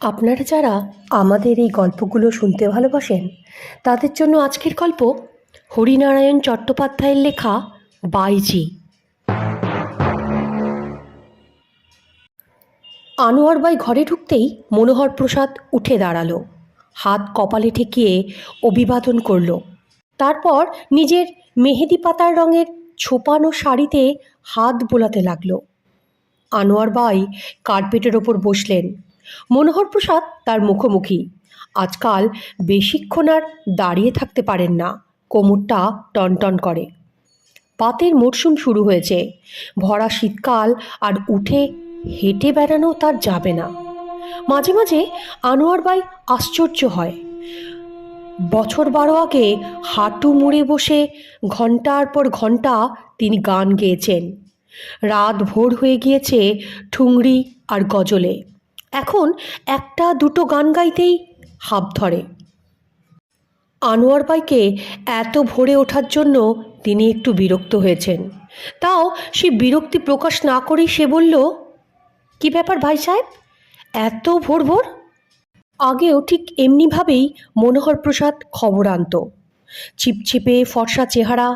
আপনারা যারা আমাদের এই গল্পগুলো শুনতে ভালোবাসেন, তাদের জন্য আজকের গল্প হরিনারায়ণ চট্টোপাধ্যায়ের লেখা বাইজি। আনোয়ার বাই ঘরে ঢুকতেই মনোহর প্রসাদ উঠে দাঁড়াল। হাত কপালে ঠেকিয়ে অভিবাদন করল। তারপর নিজের মেহেদি পাতার রঙের ছোপানো শাড়িতে হাত বোলাতে লাগল। আনোয়ার বাই কার্পেটের ওপর বসলেন। মনোহর প্রসাদ তার মুখোমুখি। আজকাল বেশিক্ষণ আর দাঁড়িয়ে থাকতে পারেন না। কোমরটা টনটন করে। পাতের মরশুম শুরু হয়েছে। ভরা শীতকাল আর উঠে হেঁটে বেড়ানো তার যাবে না। মাঝে মাঝে আনোয়ার বাই আশ্চর্য হয়। বছর বারো আগে হাঁটু মুড়ে বসে ঘণ্টার পর ঘণ্টা তিনি গান গেয়েছেন। রাত ভোর হয়ে গিয়েছে ঠুংরি আর গজলে। একটা দুটো গান গাইতেই হাঁপ ধরে। আনোয়ার বাইকে এত ভোরে ওঠার জন্য তিনি একটু বিরক্ত হয়েছেন। তাও সে বিরক্তি প্রকাশ না করেই সে বলল, কি ব্যাপার ভাই সাহেব? এত ভোর ভোর? আগেও ঠিক এমনিভাবেই মনোহর প্রসাদ খবর আনত। ছিপছিপে ফর্সা চেহারা,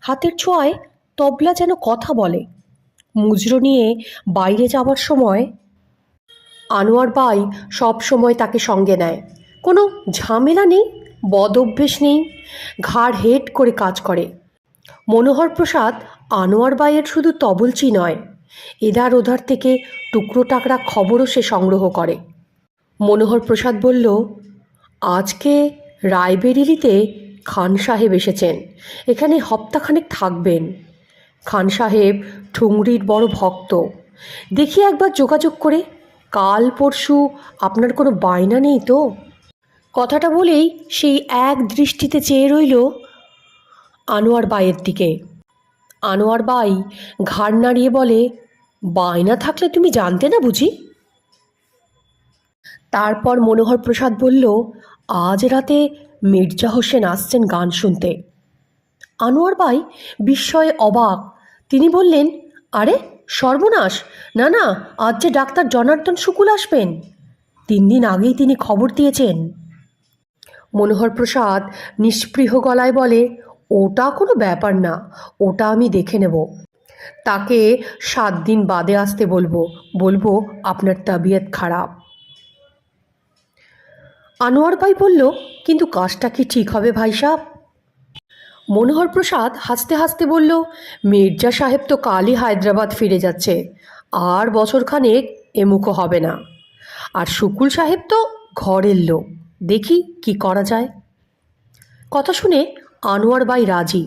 হাতের ছোঁয়ায় তবলা যেন কথা বলে। মুজরো নিয়ে বাইরে যাওয়ার সময় আনোয়ার বাই সব সময় তাকে সঙ্গে নেয়। কোনো ঝামেলা নেই বদ অভ্যেস নেই, ঘাড় হেট করে কাজ করে। মনোহর প্রসাদ আনোয়ার বাইয়ের শুধু তবলচি নয় এধার ওধার থেকে টুকরো টাকরা খবরও সে সংগ্রহ করে। মনোহর প্রসাদ বলল, আজকে রায়বেরিলিতে খান সাহেব এসেছেন, এখানে হপ্তাখানেক থাকবেন। খান সাহেব ঠুংরির বড় ভক্ত, দেখি একবার যোগাযোগ করে কাল পরশু আপনার কোনো বায়না নেই তো? কথাটা বলেই সেই এক দৃষ্টিতে চেয়ে রইল আনোয়ার বাইয়ের দিকে। আনোয়ার বাই ঘাড় নাড়িয়ে বলে, বায়না থাকলে তুমি জানতে না বুঝি? তারপর মনোহর প্রসাদ বলল, আজ রাতে মির্জা হোসেন আসছেন গান শুনতে। আনোয়ার বাই বিস্ময়ে অবাক। তিনি বললেন, আরে সর্বনাশ? না না, আজ যে ডাক্তার জনার্দন শুকুল আসবেন। তিন দিন আগেই তিনি খবর দিয়েছেন। মনোহর প্রসাদ নিষ্পৃহ গলায় বলে, ওটা কোনো ব্যাপার না, ওটা আমি দেখে নেব। তাকে সাত দিন বাদে আসতে বলব বলব আপনার তাবিয়ত খারাপ। আনোয়ার ভাই বলল, কিন্তু কাজটা কি ঠিক হবে ভাই সাহেব মনোহর প্রসাদ হাসতে হাসতে বলল, মির্জা সাহেব তো কালই হায়দ্রাবাদ ফিরে যাচ্ছে। আর বছরখানেক এমুখো হবে না। আর শুকুল সাহেব তো ঘরের লোক। দেখি কি করা যায়? কথা শুনে আনোয়ার বাই রাজি।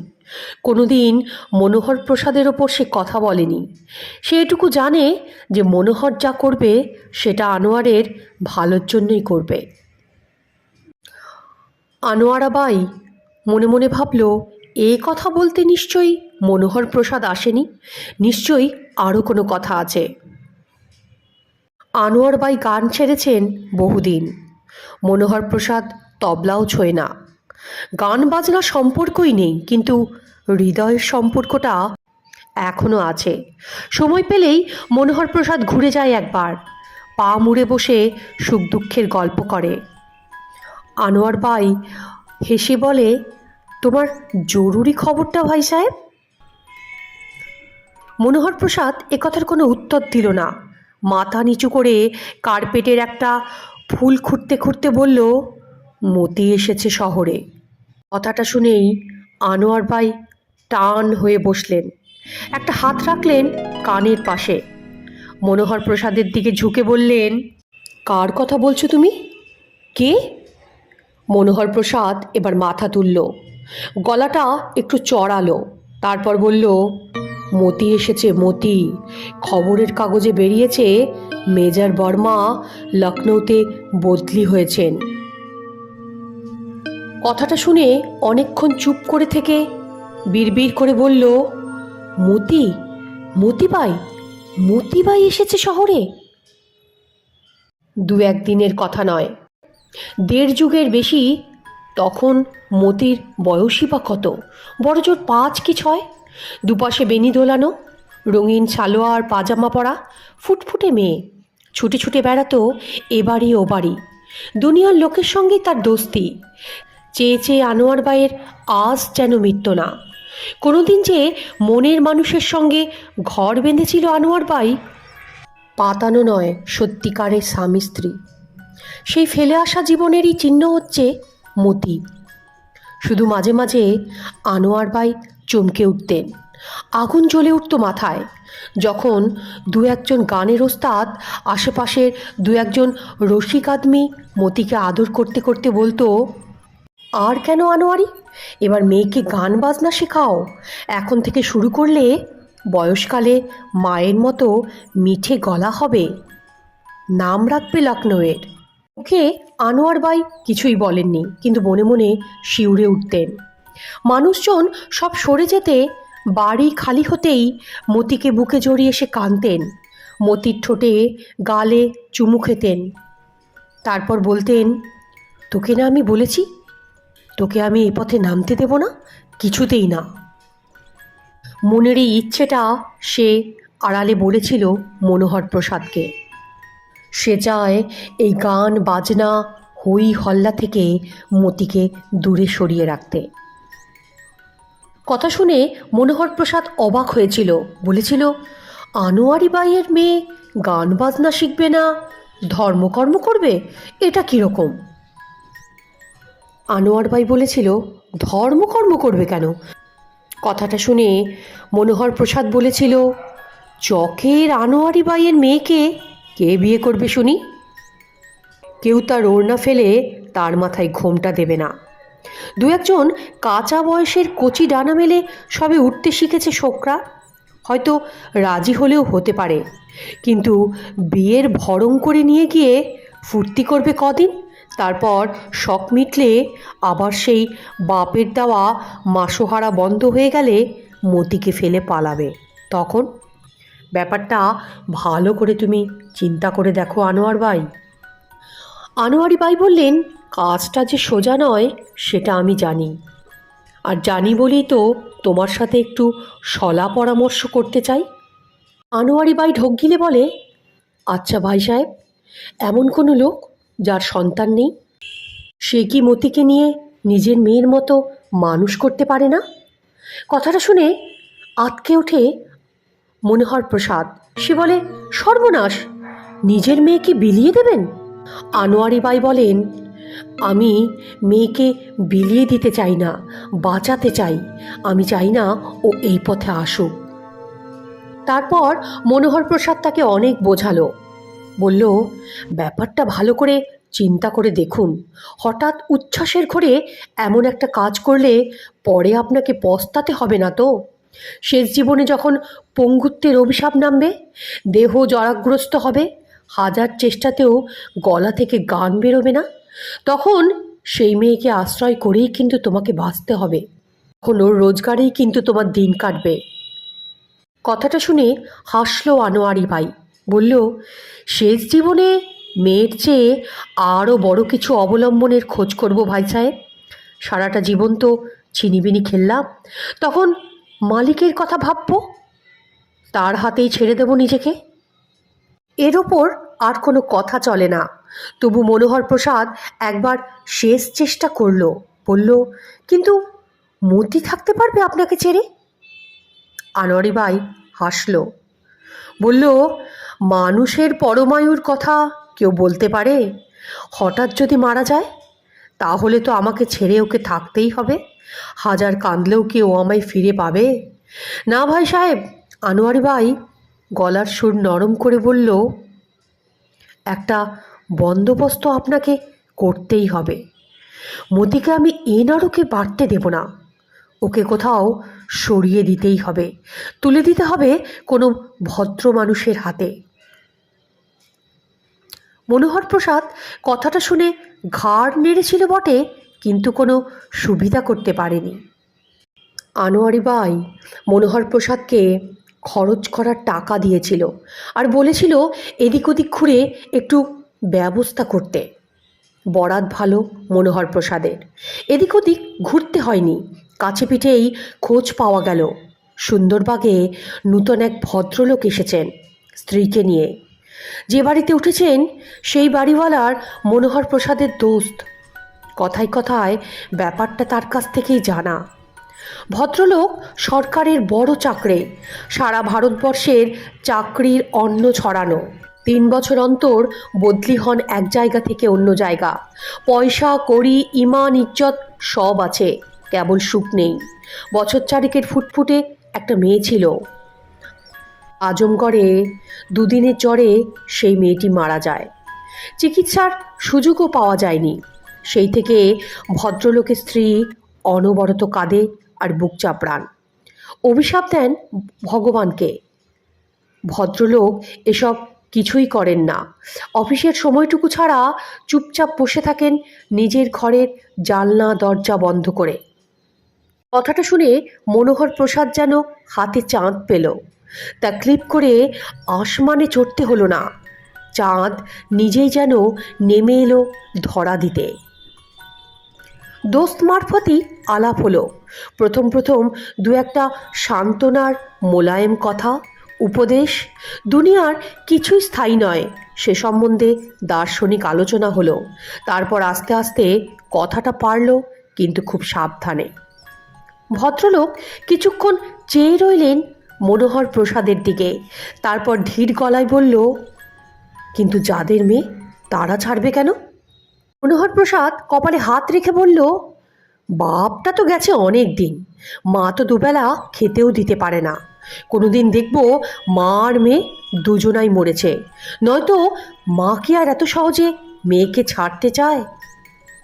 কোনোদিন মনোহর প্রসাদের ওপর সে কথা বলেনি। সে এটুকু জানে যে মনোহর যা করবে, সেটা আনোয়ারের ভালোর জন্যই করবে। আনোয়ারা বাই মনে মনে ভাবল, এ কথা বলতে নিশ্চয়ই মনোহর প্রসাদ আসেনি? নিশ্চয়ই আরও কোনো কথা আছে। আনোয়ার বাই গান ছেড়েছেন বহুদিন। মনোহর প্রসাদ তবলাও ছোয় না। গান বাজনা সম্পর্কই নেই, কিন্তু হৃদয়ের সম্পর্কটা এখনও আছে। সময় পেলেই মনোহর প্রসাদ ঘুরে যায় একবার। পা মুড়ে বসে সুখ দুঃখের গল্প করে। আনোয়ার বাই হেসে বলে, তোমার জরুরি খবরটা ভাই সাহেব? মনোহর প্রসাদ একথার কোনো উত্তর দিল না। মাথা নিচু করে কার্পেটের একটা ফুল খুঁড়তে খুঁড়তে বলল, মতি এসেছে শহরে। কথাটা শুনেই আনোয়ার ভাই টান হয়ে বসলেন। একটা হাত রাখলেন কানের পাশে। মনোহর প্রসাদের দিকে ঝুঁকে বললেন, কার কথা বলছো তুমি? কে? মনোহর প্রসাদ এবার মাথা তুলল। গলাটা একটু চড়ালো। তারপর বলল, মতি এসেছে, মতি। খবরের কাগজে বেরিয়েছে মেজর বর্মা লখনৌতে বদলি হয়েছেন। কথাটা শুনে অনেকক্ষণ চুপ করে থেকে বিড়বিড় করে বলল, মতি, মতিবাই মতিবাই এসেছে শহরে? দু একদিনের কথা নয়। দেড় যুগের বেশি, তখন মতির বয়সই বা কত? বড়জোর পাঁচ কি ছয়? দুপাশে বেনি দোলানো, রঙিন সালোয়ার, পাজামা পরা, ফুটফুটে মেয়ে। ছুটে ছুটে বেড়াতো এবাড়ি ও বাড়ি। দুনিয়ার লোকের সঙ্গে তার দোস্তি। চেয়ে চেয়ে আনোয়ার বাইয়ের আজ যেন মিটত না। কোনোদিন যে মনের মানুষের সঙ্গে ঘর বেঁধেছিল আনোয়ার বাই, পাতানো নয় সত্যিকারের স্বামী স্ত্রী সেই ফেলে আসা জীবনেরই চিহ্ন হচ্ছে মতি। শুধু মাঝে মাঝে আনোয়ার বাই চমকে উঠতেন। আগুন জ্বলে উঠত মাথায়। যখন দু একজন গানের ওস্তাদ, আশেপাশের দু একজন রসিক আদমি মতিকে আদর করতে করতে বলতো, আর কেন আনোয়ারি? এবার মেয়েকে গান বাজনা শেখাও। এখন থেকে শুরু করলে বয়সকালে মায়ের মতো মিঠে গলা হবে। নাম রাখবে লখনৌয়ের ওকে আনোয়ার বাই কিছুই বলেননি, কিন্তু মনে মনে শিউরে উঠতেন। মানুষজন সব সরে যেতে বাড়ি খালি হতেই মতিকে বুকে জড়িয়ে এসে কাঁদতেন। মতির ঠোঁটে গালে চুমু খেতেন। তারপর বলতেন, তোকে না আমি বলেছি? তোকে আমি এই পথে নামতে দেব না? কিছুতেই না। মনের এই ইচ্ছেটা সে আড়ালে বলেছিল মনোহর প্রসাদকে। সে চায় এই গান, বাজনা, হই হল্লা থেকে মতিকে দূরে সরিয়ে রাখতে। কথা শুনে মনোহর প্রসাদ অবাক হয়েছিল। বলেছিল, আনোয়ারি বাইয়ের মেয়ে গান, বাজনা শিখবে না, ধর্মকর্ম করবে? এটা কীরকম? আনোয়ার বাই বলেছিল, ধর্মকর্ম করবে কেন? কথাটা শুনে মনোহর প্রসাদ বলেছিল, চকের আনোয়ারি বাইয়ের মেয়েকে কে বিয়ে করবে শুনি? কেউ তার ওড়না ফেলে তার মাথায় ঘোমটা দেবে না। দু একজন কাঁচা বয়সের কচি ডানা মেলে সবে উঠতে শিখেছে শোকরা। হয়তো রাজি হলেও হতে পারে। কিন্তু বিয়ের ভরং করে নিয়ে গিয়ে ফুর্তি করবে কদিন? তারপর শখ মিটলে আবার সেই বাপের দেওয়া মাসোহারা বন্ধ হয়ে গেলে মতিকে ফেলে পালাবে। তখন ব্যাপারটা ভালো করে তুমি চিন্তা করে দেখো আনোয়ার বাই আনোয়ারি বাই বললেন, কাজটা যে সোজা নয়, সেটা আমি জানি। আর জানি বলেই তো তোমার সাথে একটু সলা পরামর্শ করতে চাই। আনোয়ারি বাই ঢোক গিলে বলে আচ্ছা ভাই সাহেব, এমন কোনো লোক যার সন্তান নেই? সে কি মতিকে নিয়ে নিজের মেয়ের মতো মানুষ করতে পারে না? কথাটা শুনে আতকে ওঠে মনোহর প্রসাদ। সে বলে, সর্বনাশ, নিজের মেয়েকে বিলিয়ে দেবেন? আনোয়ারি বাই বলেন, আমি মেয়েকে বিলিয়ে দিতে চাই না, বাঁচাতে চাই। আমি চাই না ও এই পথে আসুক। তারপর মনোহর প্রসাদ তাকে অনেক বোঝালো। বলল, ব্যাপারটা ভালো করে চিন্তা করে দেখুন। হঠাৎ উচ্ছ্বাসের ঘরে এমন একটা কাজ করলে পরে আপনাকে পস্তাতে হবে না তো? শেষ জীবনে যখন পঙ্গুত্বের অভিশাপ নামবে, দেহ জরাগ্রস্ত হবে, হাজার চেষ্টাতেও গলা থেকে গান বেরোবে না, তখন সেই মেয়েকে আশ্রয় করেই কিন্তু তোমাকে বাঁচতে হবে। তখন ওর রোজগারেই কিন্তু তোমার দিন কাটবে। কথাটা শুনে হাসলো আনোয়ারি ভাই। বলল, শেষ জীবনে মেয়ের চেয়ে আরও বড় কিছু অবলম্বনের খোঁজ করব ভাই সাহেব। সারাটা জীবন তো ছিনিবিনি খেললাম। তখন মালিকের কথা ভাববো? তার হাতেই ছেড়ে দেব নিজেকে? এর ওপর আর কোনো কথা চলে না। তবু মনোহর প্রসাদ একবার শেষ চেষ্টা করল, বলল, কিন্তু মতি থাকতে পারবে আপনাকে ছেড়ে? আনোয়ারি বাই হাসল। বলল, মানুষের পরমায়ুর কথা কেউ বলতে পারে? হঠাৎ যদি মারা যায়, তাহলে তো আমাকে ছেড়ে ওকে থাকতেই হবে। হাজার কাঁদলেও কি ও আমায় ফিরে পাবে? না ভাই সাহেব, আনোয়ারি ভাই গলার সুর নরম করে বলল, একটা বন্দোবস্ত আপনাকে করতেই হবে। মতিকে আমি এ নরকে বাড়তে দেব না। ওকে কোথাও সরিয়ে দিতেই হবে। তুলে দিতে হবে কোনো ভদ্র মানুষের হাতে। মনোহর প্রসাদ কথাটা শুনে ঘাড় নেড়েছিল বটে কিন্তু কোনো সুবিধা করতে পারেনি। আনোয়ারি বাই মনোহর প্রসাদকে খরচ করার টাকা দিয়েছিল আর বলেছিল এদিক ওদিক ঘুরে একটু ব্যবস্থা করতে। বরাত ভালো মনোহর প্রসাদের। এদিক ওদিক ঘুরতে হয়নি। কাছে পিঠেই খোঁজ পাওয়া গেল। সুন্দরবাগে নূতন এক ভদ্রলোক এসেছেন স্ত্রীকে নিয়ে। যে বাড়িতে উঠেছেন সেই বাড়িওয়ালার মনোহর প্রসাদের দোস্ত কথায় কথায় ব্যাপারটা তার কাছ থেকেই জানা। ভদ্রলোক সরকারের বড় চাকরে, সারা ভারতবর্ষের চাকরির অন্ন ছড়ানো। তিন বছর অন্তর বদলি হন এক জায়গা থেকে অন্য জায়গা। পয়সা, কড়ি, ইমান, ইজ্জত সব আছে, কেবল সুখ নেই। বছর চারেকের ফুটফুটে একটা মেয়ে ছিল। আজমগড়ে দুদিনের জ্বরে সেই মেয়েটি মারা যায়। চিকিৎসার সুযোগও পাওয়া যায়নি। সেই থেকে ভদ্রলোকের স্ত্রী অনবরত কাঁদে আর বুক চাপড়ান। অভিশাপ দেন ভগবানকে। ভদ্রলোক এসব কিছুই করেন না। অফিসের সময়টুকু ছাড়া চুপচাপ বসে থাকেন নিজের ঘরের জানলা, দরজা বন্ধ করে। কথাটা শুনে মনোহর প্রসাদ যেন হাতে চাঁদ পেল। তা ক্লিপ করে আসমানে চড়তে হলো না। চাঁদ নিজেই যেন নেমে এলো ধরা দিতে। দোস্ত মারফতই আলাপ হলো। প্রথম প্রথম দু একটা সান্ত্বনার মোলায়েম কথা, উপদেশ, দুনিয়ার কিছুই স্থায়ী নয়, সে সম্বন্ধে দার্শনিক আলোচনা হলো। তারপর আস্তে আস্তে কথাটা পারল, কিন্তু খুব সাবধানে। ভদ্রলোক কিছুক্ষণ চেয়ে রইলেন মনোহর প্রসাদের দিকে। তারপর ধীর গলায় বলল, কিন্তু যাদের মেয়ে, তারা ছাড়বে কেন? মনোহর প্রসাদ কপালে হাত রেখে বলল, বাপটা তো গেছে অনেক দিন মা তো দুবেলা খেতেও দিতে পারে না। কোনোদিন দেখব মা আর মেয়ে দুজনাই মরেছে। নয়তো মা কি আর এত সহজে মেয়েকে ছাড়তে চায়?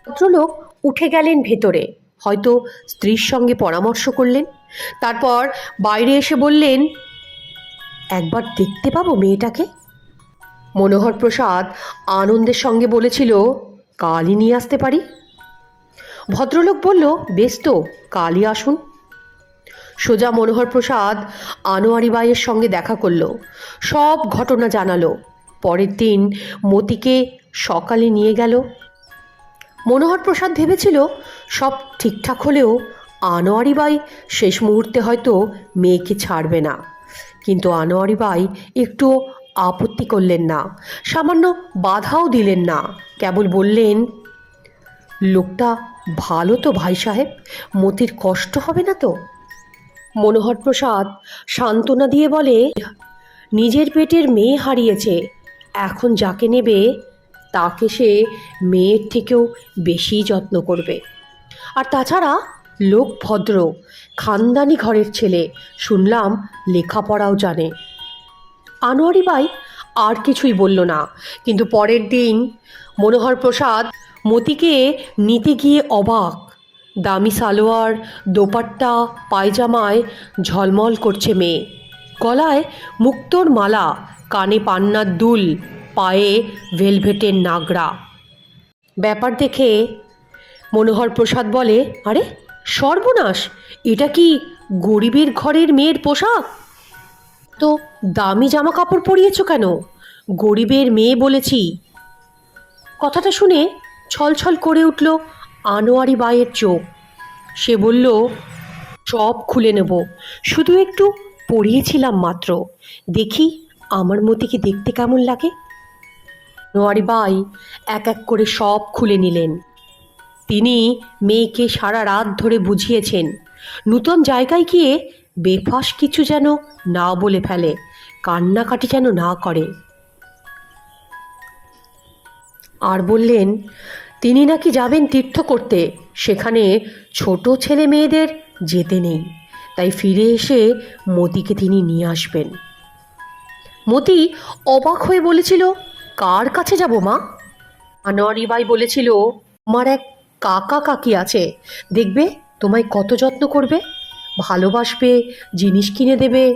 ভদ্রলোক উঠে গেলেন ভেতরে। হয়তো স্ত্রীর সঙ্গে পরামর্শ করলেন। তারপর বাইরে এসে বললেন, একবার দেখতে পাবো মেয়েটাকে? মনোহর প্রসাদ আনন্দের সঙ্গে বলেছিল কালই নিয়ে আসতে পারি? ভদ্রলোক বলল, বেশ তো, কালই আসুন। সোজা মনোহর প্রসাদ আনোয়ারি বাইয়ের সঙ্গে দেখা করল। সব ঘটনা জানালো। পরের দিন মতিকে সকালে নিয়ে গেল। মনোহর প্রসাদ ভেবেছিল, সব ঠিকঠাক হলেও আনোয়ারি বাই শেষ মুহূর্তে হয়তো মেয়েকে ছাড়বে না। কিন্তু আনোয়ারি বাই একটু আপত্তি করলেন না। সামান্য বাধাও দিলেন না। কেবল বললেন, লোকটা ভালো তো ভাই সাহেব, মতির কষ্ট হবে না তো? মনোহর প্রসাদ সান্ত্বনা দিয়ে বলে, নিজের পেটের মেয়ে হারিয়েছে, এখন যাকে নেবে, তাকে সে মেয়ের থেকেও বেশি যত্ন করবে। আর তাছাড়া লোক ভদ্র, খানদানি ঘরের ছেলে, শুনলাম লেখাপড়াও জানে। আনোয়ারি বাই আর কিছুই বলল না। কিন্তু পরের দিন মনোহর প্রসাদ মতিকে নিতে গিয়ে অবাক। দামি সালোয়ার, দোপাট্টা, পায়জামায় ঝলমল করছে মেয়ে। গলায় মুক্তোর মালা, কানে পান্নার দুল, পায়ে ভেলভেটের নাগরা। ব্যাপার দেখে মনোহর প্রসাদ বলে, আরে, সর্বনাশ! এটা কি গরিবের ঘরের মেয়ের পোশাক? তো দামি জামা কাপড় পরিয়েছ কেন? গরিবের মেয়ে বলেছি। কথাটা শুনে ছলছল করে উঠল আনোয়ারি বায়ের চোখ। সে বলল, সব খুলে নেব। শুধু একটু পড়িয়েছিলাম মাত্র। দেখি আমার মতিকে দেখতে কেমন লাগে? নোয়ারি বাই এক এক করে সব খুলে নিলেন। তিনি মেয়েকে সারা রাত ধরে বুঝিয়েছেন। নূতন জায়গায় গিয়ে বেফাস কিছু যেন না বলে ফেলে, কান্নাকাটি যেন না করে। আর বললেন, তিনি নাকি যাবেন তীর্থ করতে, সেখানে ছোট ছেলে মেয়েদের যেতে নেই। তাই ফিরে এসে মতিকে তিনি নিয়ে আসবেন। মতি অবাক হয়ে বলেছিল, কার কাছে যাব মা? আনোয়ারি বাই বলেছিল আমার এক কাকা কাকি আছে। দেখবে, তোমায় কত যত্ন করবে? ভালোবাসবে, জিনিস কিনে দেবে।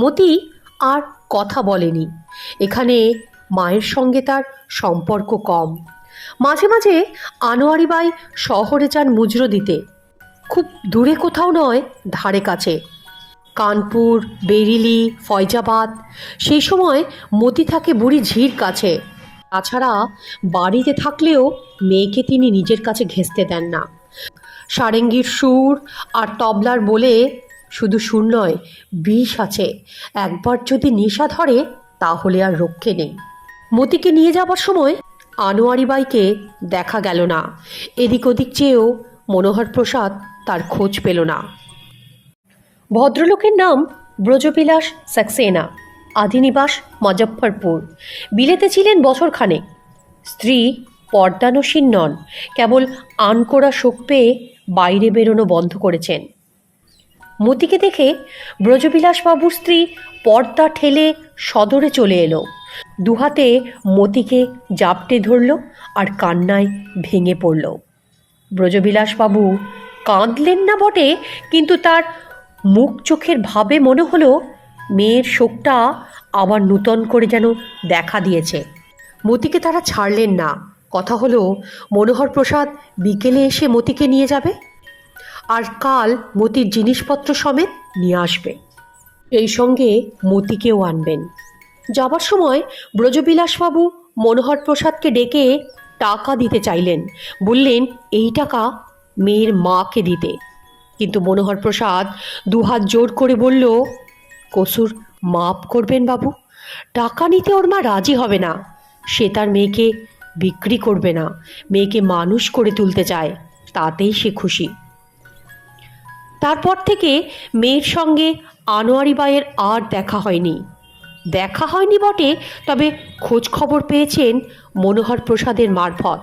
মতি আর কথা বলেনি। এখানে মায়ের সঙ্গে তার সম্পর্ক কম। মাঝে মাঝে আনোয়ারি বাই শহরে যান মুজরো দিতে। খুব দূরে কোথাও নয়, ধারে কাছে। কানপুর, বেরিলি, ফয়জাবাদ, সেই সময় মতি থাকে বুড়ি ঝির কাছে। তাছাড়া বাড়িতে থাকলেও মেয়েকে তিনি নিজের কাছে ঘেঁচতে দেন না। সারেঙ্গির সুর আর তবলার বলে শুধু সুর নয়, বিষ আছে। একবার যদি নেশা ধরে, তাহলে আর রক্ষে নেই। মতিকে নিয়ে যাবার সময় আনোয়ারি বাইকে দেখা গেল না। এদিক ওদিক চেয়েও মনোহর প্রসাদ তার খোঁজ পেল না। ভদ্রলোকের নাম ব্রজবিলাস সাক্সেনা, আদিনিবাস মজফ্ফরপুর। বিলেতে ছিলেন বছরখানেক। স্ত্রী পর্দানসীন নন, কেবল আনকোড়া শোক পেয়ে বাইরে বেরোনো বন্ধ করেছেন। মতিকে দেখে ব্রজবিলাসবাবুর স্ত্রী পর্দা ঠেলে সদরে চলে এলো। দুহাতে মতিকে জাপটে ধরল আর কান্নায় ভেঙে পড়ল। ব্রজবিলাসবাবু কাঁদলেন না বটে, কিন্তু তার মুখ চোখের ভাবে মনে হলো মেয়ের শোকটা আবার নূতন করে যেন দেখা দিয়েছে। মতিকে তারা ছাড়লেন না। কথা হলো, মনোহর প্রসাদ বিকেলে এসে মতিকে নিয়ে যাবে? আর কাল মতির জিনিসপত্র সমেত নিয়ে আসবে। এই সঙ্গে মতিকেও আনবেন। যাবার সময় ব্রজবিলাসবাবু মনোহর প্রসাদকে ডেকে টাকা দিতে চাইলেন। বললেন, এই টাকা মেয়ের মাকে দিতে। কিন্তু মনোহর প্রসাদ দুহাত জোর করে বলল, কসুর, মাপ করবেন বাবু। টাকা নিতে ওর মা রাজি হবে না। সে তার মেয়েকে বিক্রি করবে না। মেয়েকে মানুষ করে তুলতে চায়, তাতেই সে খুশি। তারপর থেকে মেয়ের সঙ্গে আনোয়ারি বাইয়ের আর দেখা হয়নি। দেখা হয়নি বটে, তবে খোঁজ খবর পেয়েছেন মনোহর প্রসাদের মারফত।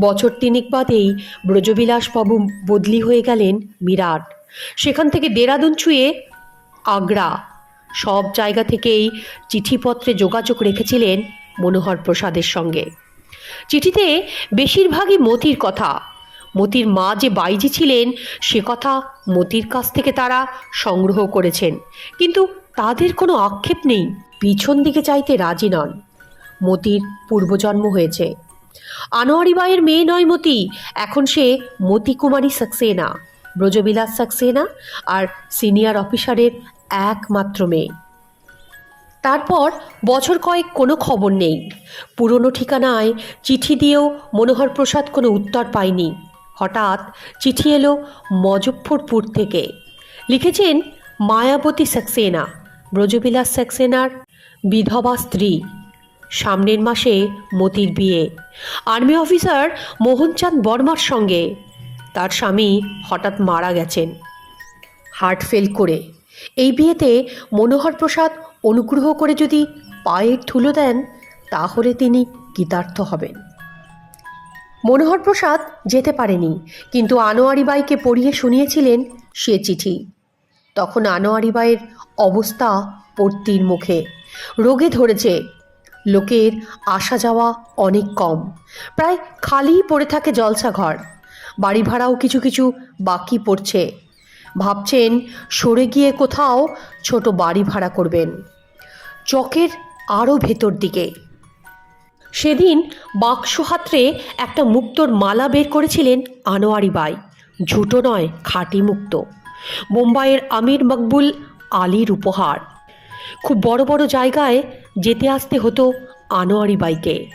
বছর তিনেক বাদেই ব্রজবিলাসবাবু বদলি হয়ে গেলেন মিরাট। সেখান থেকে দেরাদুন ছুঁয়ে আগ্রা। সব জায়গা থেকেই চিঠিপত্রে যোগাযোগ রেখেছিলেন মনোহর প্রসাদের সঙ্গে। চিঠিতে বেশিরভাগই মতির কথা। মতির মা যে বাইজি ছিলেন, সে কথা মতির কাছ থেকে তারা সংগ্রহ করেছেন। কিন্তু তাদের কোনো আক্ষেপ নেই, পিছন দিকে চাইতে রাজি নন। মতির পূর্বজন্ম হয়েছে। আনোয়ারি বাইয়ের মেয়ে নয় মতি, এখন সে মতি কুমারী সাক্সেনা, ব্রজবিলাস সাক্সেনা আর সিনিয়র অফিসারের একমাত্র মেয়ে। তারপর বছর কয়েক কোনো খবর নেই। পুরনো ঠিকানায় চিঠি দিয়েও মনোহর প্রসাদ কোনো উত্তর পায়নি। হঠাৎ চিঠি এলো মজফ্ফরপুর থেকে। লিখেছেন মায়াবতী সাক্সেনা, ব্রজবিলাস সাক্সেনার বিধবা স্ত্রী। সামনের মাসে মতির বিয়ে। আর্মি অফিসার মোহনচাঁদ বর্মার সঙ্গে। তার স্বামী হঠাৎ মারা গেছেন। হার্ট ফেল করে। এই বিয়েতে মনোহর প্রসাদ অনুগ্রহ করে যদি পায়ের ধুলো দেন, তাহলে তিনি কৃতার্থ হবেন। মনোহর প্রসাদ যেতে পারেনি, কিন্তু আনোয়ারি বাইকে পড়িয়ে শুনিয়েছিলেন সে চিঠি। তখন আনোয়ারি বাইয়ের অবস্থা পড়তির মুখে। রোগে ধরেছে। লোকের আসা যাওয়া অনেক কম। প্রায় খালিই পড়ে থাকে জলসা ঘর বাড়ি ভাড়াও কিছু কিছু বাকি পড়ছে। ভাবছেন সরে গিয়ে কোথাও ছোট বাড়ি ভাড়া করবেন। চকের আরও ভেতর দিকে। সেদিন বাক্স হাতরে একটা মুক্তোর মালা বের করেছিলেন আনোয়ারি বাই। ঝুটো নয়, খাঁটি মুক্ত। মুম্বাইয়ের আমির মকবুল আলীর উপহার। খুব বড় বড় জায়গায় যেতে আসতে হতো আনোয়ারি বাইকে।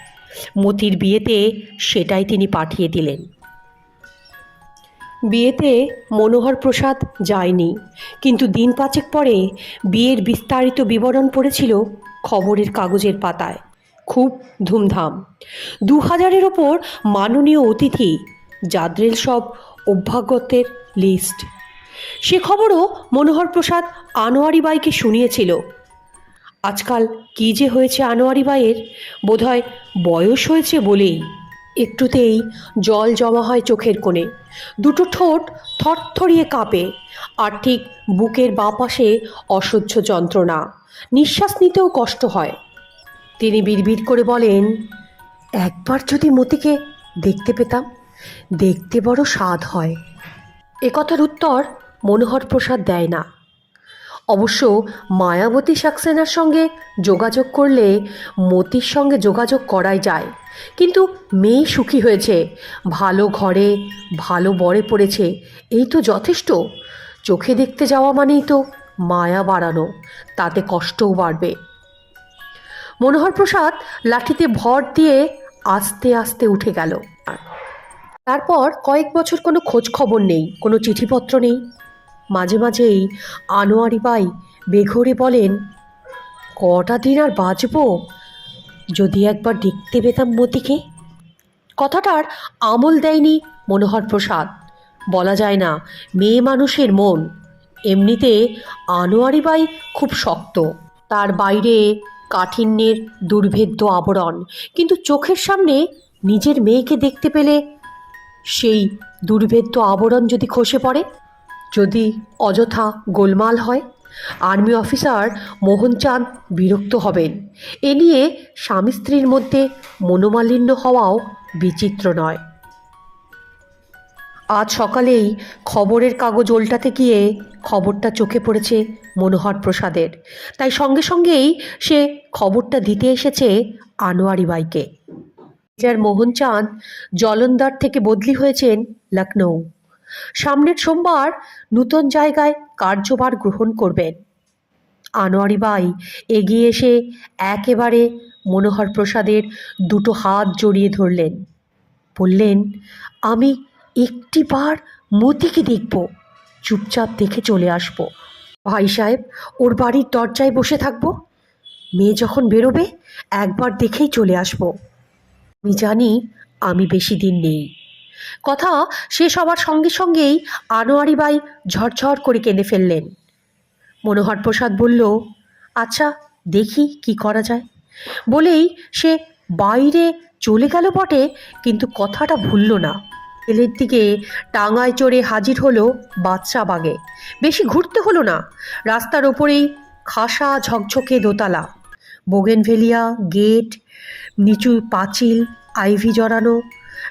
মতির বিয়েতে সেটাই তিনি পাঠিয়ে দিলেন। বিয়েতে মনোহর প্রসাদ যায়নি। কিন্তু দিন পাঁচেক পরে বিয়ের বিস্তারিত বিবরণ পড়েছিল খবরের কাগজের পাতায়। খুব ধুমধাম। দু হাজারের ওপর মাননীয় অতিথি, জাদ্রেল সব অভ্যাগতের লিস্ট। সে খবরও মনোহর প্রসাদ আনোয়ারি বাইকে শুনিয়েছিল। আজকাল কী যে হয়েছে আনোয়ারি বাইয়ের, বোধহয় বয়স হয়েছে বলেই। একটুতেই জল জমা হয় চোখের কোণে। দুটো ঠোঁট থরথরিয়ে কাঁপে, আর ঠিক বুকের বাঁ পাশে অসহ্য যন্ত্রণা। নিঃশ্বাস নিতেও কষ্ট হয়। তিনি বিড়বিড় করে বলেন, একবার যদি মতিকে দেখতে পেতাম, দেখতে বড় স্বাদ হয়। একথার উত্তর মনোহর প্রসাদ দেয় না। অবশ্য মায়াবতী সাক্সেনার সঙ্গে যোগাযোগ করলে মতির সঙ্গে যোগাযোগ করাই যায়। কিন্তু মেয়ে সুখী হয়েছে, ভালো ঘরে, ভালো বরে পড়েছে, এই তো যথেষ্ট। চোখে দেখতে যাওয়া মানেই তো মায়া বাড়ানো, তাতে কষ্টও বাড়বে। মনোহর প্রসাদ লাঠিতে ভর দিয়ে আস্তে আস্তে উঠে গেল। তারপর কয়েক বছর কোনো খোঁজ খবর নেই, কোনো চিঠিপত্র নেই। মাঝে মাঝেই আনোয়ারি বাই বেঘরে বলেন, কটা দিন আর বাঁচবো? যদি একবার দেখতে পেতাম মতিকে? কথাটার আমল দেয়নি মনোহর প্রসাদ। বলা যায় না, মেয়ে মানুষের মন। এমনিতে আনোয়ারি বাই খুব শক্ত। তার বাইরে কাঠিন্যের দুর্ভেদ্য আবরণ, কিন্তু চোখের সামনে নিজের মেয়েকে দেখতে পেলে সেই দুর্ভেদ্য আবরণ যদি খসে পড়ে যদি অযথা গোলমাল হয়, আর্মি অফিসার মোহনচাঁদ বিরক্ত হবেন। এ নিয়ে স্বামী স্ত্রীর মধ্যে মনোমালিন্য হওয়াও বিচিত্র নয়। আজ সকালেই খবরের কাগজ উল্টাতে গিয়ে খবরটা চোখে পড়েছে মনোহর প্রসাদের। তাই সঙ্গে সঙ্গেই সে খবরটা দিতে এসেছে আনোয়ারি বাইকে মেজর মোহনচাঁদ জলন্দার থেকে বদলি হয়েছেন লখনৌ সামনের সোমবার নূতন জায়গায় কার্যভার গ্রহণ করবেন। আনোয়ারি বাই এগিয়ে এসে একেবারে মনোহর প্রসাদের দুটো হাত জড়িয়ে ধরলেন। বললেন, আমি একটিবার মতিকে দেখব। চুপচাপ দেখে চলে আসব। ভাই সাহেব, ওর বাড়ির দরজায় বসে থাকব। মেয়ে যখন বেরোবে, একবার দেখেই চলে আসব। আমি জানি আমি বেশি দিন নেই। কথা শেষ হবার সঙ্গে সঙ্গেই আনোয়ারি বাই ঝরঝর করে কেঁদে ফেললেন। মনোহর প্রসাদ বলল আচ্ছা দেখি কি করা যায়। বলেই সে বাইরে চলে গেল বটে, কিন্তু কথাটা ভুলল না। ছেলের দিকে টাঙায় চড়ে হাজির হলো বাচ্চা বাগে। বেশি ঘুরতে হলো না, রাস্তার ওপরেই খাসা ঝকঝকে দোতলা। বোগেনভেলিয়া, গেট, নিচু পাঁচিল, আইভি জড়ানো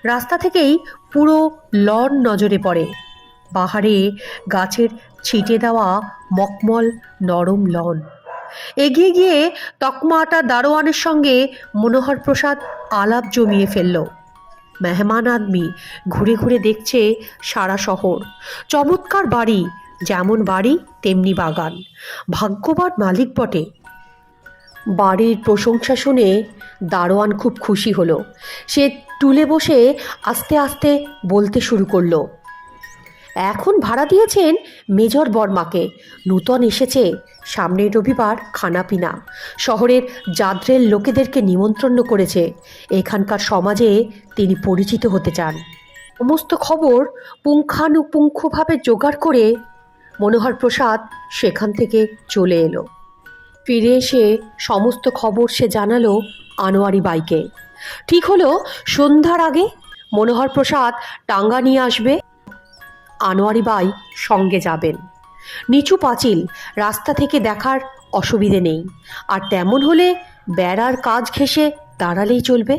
রাস্তা থেকেই পুরো লন নজরে পড়ে। পাহাড়ে গাছের ছিটে দেওয়া মকমল নরম লন। এগিয়ে গিয়ে তকমাটা দারোয়ানের সঙ্গে মনোহর প্রসাদ আলাপ জমিয়ে ফেলল। মেহমান আদমি ঘুরে ঘুরে দেখছে সারা শহর। চমৎকার বাড়ি, যেমন বাড়ি তেমনি বাগান। ভাগ্যবান মালিক বটে। বাড়ির প্রশংসা শুনে দারোয়ান খুব খুশি হলো। সে টুলে বসে আস্তে আস্তে বলতে শুরু করল। এখন ভাড়া দিয়েছেন মেজর বর্মাকে। নূতন এসেছে। সামনের রবিবার খানাপিনা। শহরের জাদ্রের লোকেদেরকে নিমন্ত্রণ করেছে। এখানকার সমাজে তিনি পরিচিত হতে চান। সমস্ত খবর পুঙ্খানুপুঙ্খভাবে জোগাড় করে মনোহর প্রসাদ সেখান থেকে চলে এলো। ফিরে এসে সমস্ত খবর সে জানালো আনোয়ারি বাইকে ঠিক হলো, সন্ধ্যার আগে মনোহর প্রসাদ টাঙ্গা নিয়ে আসবে। আনোয়ারি বাই সঙ্গে যাবেন। নিচু পাঁচিল রাস্তা থেকে দেখার অসুবিধে নেই। আর তেমন হলে বেড়ার কাজ ঘেঁষে দাঁড়ালেই চলবে।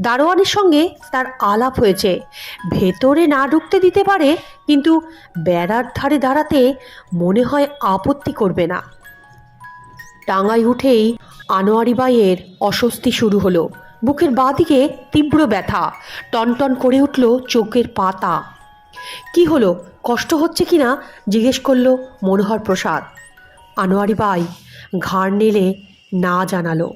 দারোয়ানের সঙ্গে তার আলাপ হয়েছে। ভেতরে না ঢুকতে দিতে পারে, কিন্তু বেড়ার ধারে দাঁড়াতে মনে হয় আপত্তি করবে না। টাঙায় উঠেই আনোয়ারি বাইয়ের অস্বস্তি শুরু হলো। বুকের বাঁদিকে তীব্র ব্যথা। টনটন করে উঠল চোখের পাতা। কি হলো? কষ্ট হচ্ছে কি না? জিজ্ঞেস করল মনোহর প্রসাদ। আনোয়ারি বাই, ঘাড় নেলে না জানালো।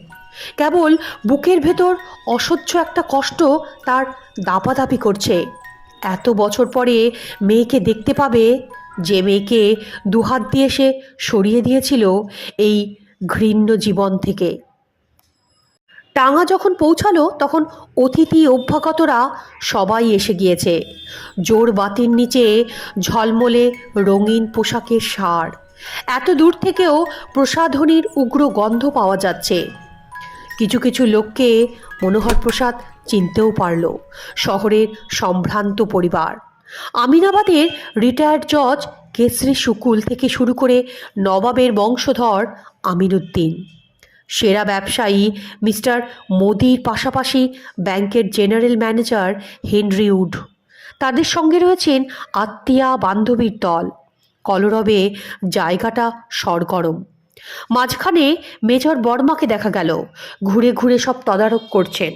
কেবল বুকের ভেতর অসহ্য একটা কষ্ট তার দাপাদাপি করছে। এত বছর পরে মেয়েকে দেখতে পাবে, যে মেয়েকে দুহাত দিয়ে সে সরিয়ে দিয়েছিল এই ঘৃণ্য জীবন থেকে। টাঙা যখন পৌঁছালো, তখন অতিথি অভ্যাগতরা সবাই এসে গিয়েছে। জোর বাতির নিচে ঝলমলে রঙিন পোশাকের সার এত দূর থেকেও প্রসাধনীর উগ্র গন্ধ পাওয়া যাচ্ছে। কিছু কিছু লোককে মনোহর প্রসাদ চিনতেও পারল, শহরের সম্ভ্রান্ত পরিবার। আমিনাবাদের রিটায়ার্ড জজ কেসরি শুকুল থেকে শুরু করে নবাবের বংশধর আমিনুদ্দিন। সেরা ব্যবসায়ী মিস্টার মোদির পাশাপাশি ব্যাংকের জেনারেল ম্যানেজার হেনরি উড। তাদের সঙ্গে রয়েছেন আত্মীয়া বান্ধবীর দল। কলরবে জায়গাটা সরগরম। মাঝখানে মেজর বর্মাকে দেখা গেল। ঘুরে ঘুরে সব তদারক করছেন।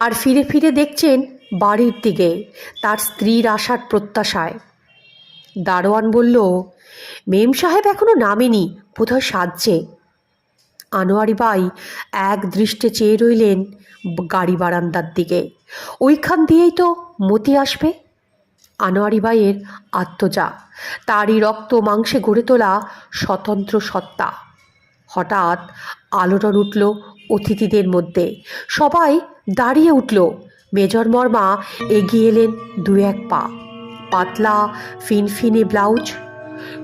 আর ফিরে ফিরে দেখছেন বাড়ির দিকে, তার স্ত্রীর আসার প্রত্যাশায়। দারোয়ান বলল, মেম সাহেব এখনও নামেনি, বোধহয় সাজছে। আনোয়ারি বাই এক দৃষ্টে চেয়ে রইলেন গাড়ি বারান্দার দিকে। ওইখান দিয়েই তো মতি আসবে। আনোয়ারি বাইয়ের আত্মজা, তারই রক্ত মাংসে গড়ে তোলা স্বতন্ত্র সত্তা। হঠাৎ আলোড়ন উঠল অতিথিদের মধ্যে। সবাই দাঁড়িয়ে উঠল। মেজর মর্মা এগিয়ে এলেন দু এক পা। পাতলা, ফিনফিনে ব্লাউজ।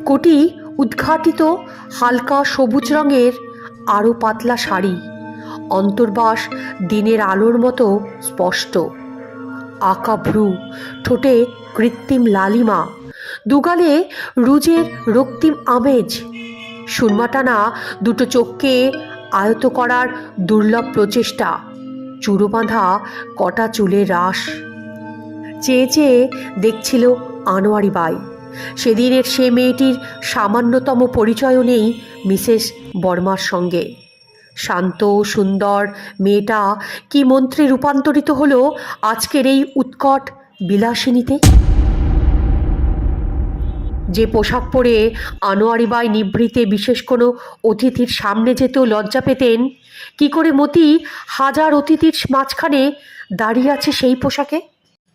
কোটি উদ্ঘাটিত হালকা সবুজ রঙের আরও পাতলা শাড়ি। অন্তর্বাস দিনের আলোর মতো স্পষ্ট। আঁকা ভ্রু, ঠোঁটে কৃত্রিম লালিমা, দুগালে রুজের রক্তিম আমেজ। সুরমাটানা দুটো চোখকে আয়ত করার দুর্লভ প্রচেষ্টা চুরো বাঁধা কটা চুলের রাস চেয়ে চেয়ে দেখছিল আনোয়ারি বাই। সেদিনের সে মেয়েটির সামান্যতম পরিচয়ও নেই মিসেস বর্মার সঙ্গে। শান্ত সুন্দর মেয়েটা কি মন্ত্রে রূপান্তরিত হলো আজকের এই উৎকট বিলাসিনীতে? যে পোশাক পরে আনোয়ারি বাই নিভৃতে বিশেষ কোনো অতিথির সামনে যেতেও লজ্জা পেতেন, কি করে মতি হাজার অতিথির মাঝখানে দাঁড়িয়ে আছে সেই পোশাকে?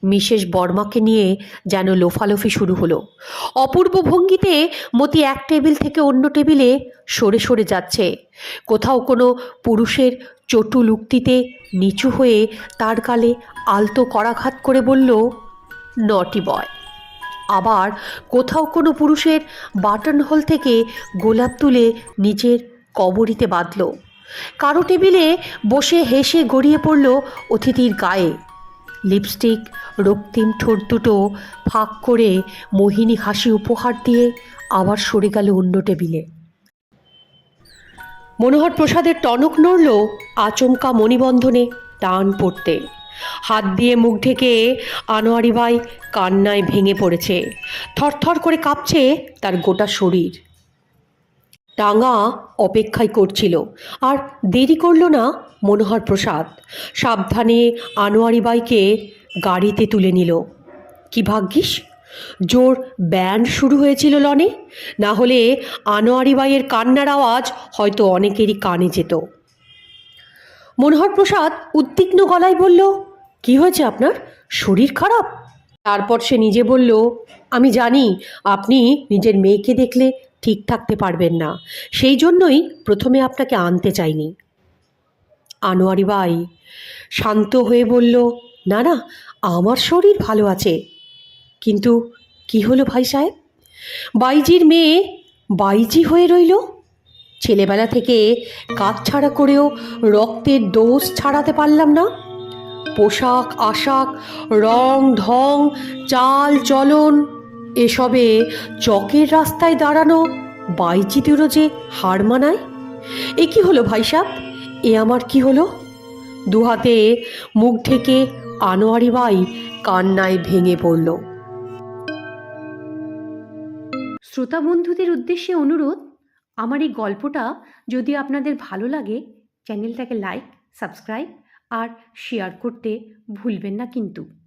মিসেস বর্মাকে নিয়ে যেন লোফালোফি শুরু হলো। অপূর্ব ভঙ্গিতে মতি এক টেবিল থেকে অন্য টেবিলে সরে সরে যাচ্ছে। কোথাও কোনো পুরুষের চটুল উক্তিতে নিচু হয়ে তার গালে আলতো করাঘাত করে বলল, নটি বয়। আবার কোথাও কোনো পুরুষের বাটন হোল থেকে গোলাপ তুলে নিজের কবরিতে বাঁধল। কারও টেবিলে বসে হেসে গড়িয়ে পড়ল অতিথির গায়ে। লিপস্টিক, রক্তিম ঠোঁট দুটো ফাঁক করে মোহিনী হাসি উপহার দিয়ে আবার সরে গেল অন্য টেবিলে। মনোহর প্রসাদের টনক নড়ল আচমকা মণিবন্ধনে টান পড়তে। হাত দিয়ে মুখ ঢেকে আনোয়ারি ভাই কান্নায় ভেঙে পড়েছে। থরথর করে কাঁপছে তার গোটা শরীর। টাঙা অপেক্ষায় করছিল। আর দেরি করল না মনোহর প্রসাদ। সাবধানে আনোয়ারি বাইকে গাড়িতে তুলে নিল। কি ভাগ্যিস? জোর ব্যান্ড শুরু হয়েছিল লনে? না হলে আনোয়ারি বাইয়ের কান্নার আওয়াজ হয়তো অনেকেরই কানে যেত। মনোহর প্রসাদ উদ্বিগ্ন গলায় বলল, কি হয়েছে আপনার? শরীর খারাপ? তারপর সে নিজে বলল, আমি জানি, আপনি নিজের মেয়েকে দেখলে ঠিক থাকতে পারবেন না। সেই জন্যই প্রথমে আপনাকে আনতে চাইনি। আনোয়ারি বাই শান্ত হয়ে বলল, না না, আমার শরীর ভালো আছে। কিন্তু কি হলো ভাই সাহেব? বাইজির মেয়ে বাইজি হয়ে রইল। ছেলেবেলা থেকে কাজ ছাড়া করেও রক্তের দোষ ছাড়াতে পারলাম না। পোশাক, আশাক, রং, ঢং, চাল, চলন এসবে চকের রাস্তায় দাঁড়ানো বাইচিদেরও যে হার মানায়? এ কি হলো ভাই সাহেব এ আমার কি হলো? দুহাতে মুখ ঢেকে আনোয়ারি বাই কান্নায় ভেঙে পড়ল। শ্রোতা বন্ধুদের উদ্দেশ্যে অনুরোধ, আমার এই গল্পটা যদি আপনাদের ভালো লাগে, চ্যানেলটাকে লাইক, সাবস্ক্রাইব আর শেয়ার করতে ভুলবেন না কিন্তু।